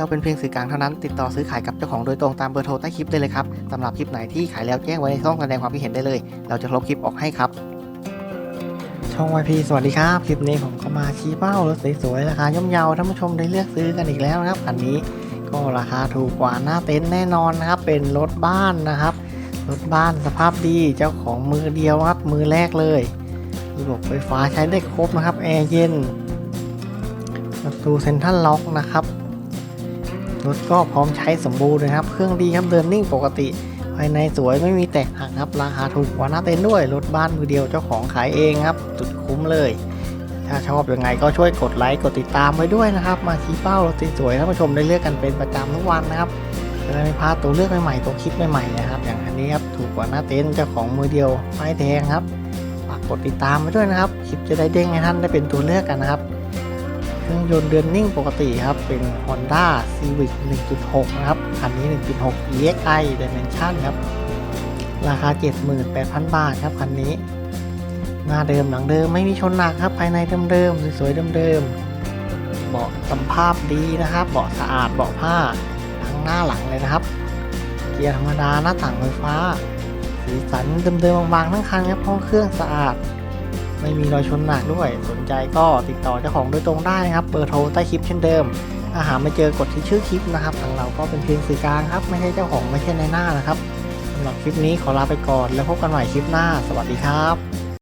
เราเป็นเพียงสื่อกลางเท่านั้น ติดต่อซื้อขายกับเจ้าของโดยตรงตามเบอร์โทรใต้คลิปได้เลยครับสำหรับคลิปไหนที่ขายแล้วแจ้งไว้ในช่องแสดงความคิดเห็นได้เลย เราจะลบคลิปออกให้ครับ ช่อง YP สวัสดีครับ คลิปนี้ผมก็มาชี้เป้ารถสวยๆราคาย่อมเยาท่านผู้ชมได้เลือกซื้อกันอีกแล้วนะครับคันนี้ก็ราคาถูกกว่าหน้าเต็นท์แน่นอนนะครับ เป็นรถบ้านนะครับ รถบ้านสภาพดีเจ้าของมือเดียวครับมือแรกเลยระบบไฟฟ้าใช้ได้ครบนะครับแอร์เย็นประตูเซ็นทรัลล็อกนะครับ รถก็พร้อมใช้สมบูรณ์เลยครับ เครื่องดีครับเดินนิ่งปกติ ภายในสวยไม่มีแตกหักครับ ราคาถูกกว่าหน้าเต็นท์ด้วย รถบ้านมือเดียวเจ้าของขายเองครับ สุดคุ้มเลย ถ้าชอบยังไงก็ช่วยกดไลค์กดติดตามไว้ด้วยนะครับ มาชี้เป้ารถสวยๆท่านผู้ชมได้เลือกกันเป็นประจำทุกวันนะครับจะได้ไม่พลาดตัวเลือกใหม่ๆตัวคลิปใหม่ๆนะครับ อย่างอันนี้ครับถูกกว่าหน้าเต็นท์เจ้าของมือเดียวป้ายแดงครับฝากกดติดตามไว้ด้วยนะครับ คลิปจะได้เด้งให้ท่านได้เป็นตัวเลือกกันนะครับ เครื่องยนต์เดือนนิ่งปกติครับ เป็น Honda Civic 1.6 นะครับ คันนี้ 1.6 EXI Dimension ครับ ราคา 78,000 บาทครับ คันนี้ หน้าเดิมหลังเดิมไม่มีชนหนักครับ ภายในเดิมๆสวยๆเดิมๆเบาะสัมภาพดีนะครับ เบาะสะอาดเบาะผ้าทั้งหน้าหลังเลยนะครับ เกียร์ธรรมดาหน้าต่างไฟฟ้า สีสันเดิมๆบางๆทั้งคันครับห้องเครื่องสะอาด ไม่มีรอยชนหนักด้วย สนใจก็ติดต่อเจ้าของโดยตรงได้ครับ เบอร์โทรใต้คลิปเช่นเดิม อาหารไม่เจอกดที่ชื่อคลิปนะครับ ทางเราก็เป็นเพียงสื่อกลางครับ ไม่ใช่เจ้าของไม่ใช่ในหน้านะครับสำหรับคลิปนี้ขอลาไปก่อน แล้วพบกันใหม่คลิปหน้า สวัสดีครับ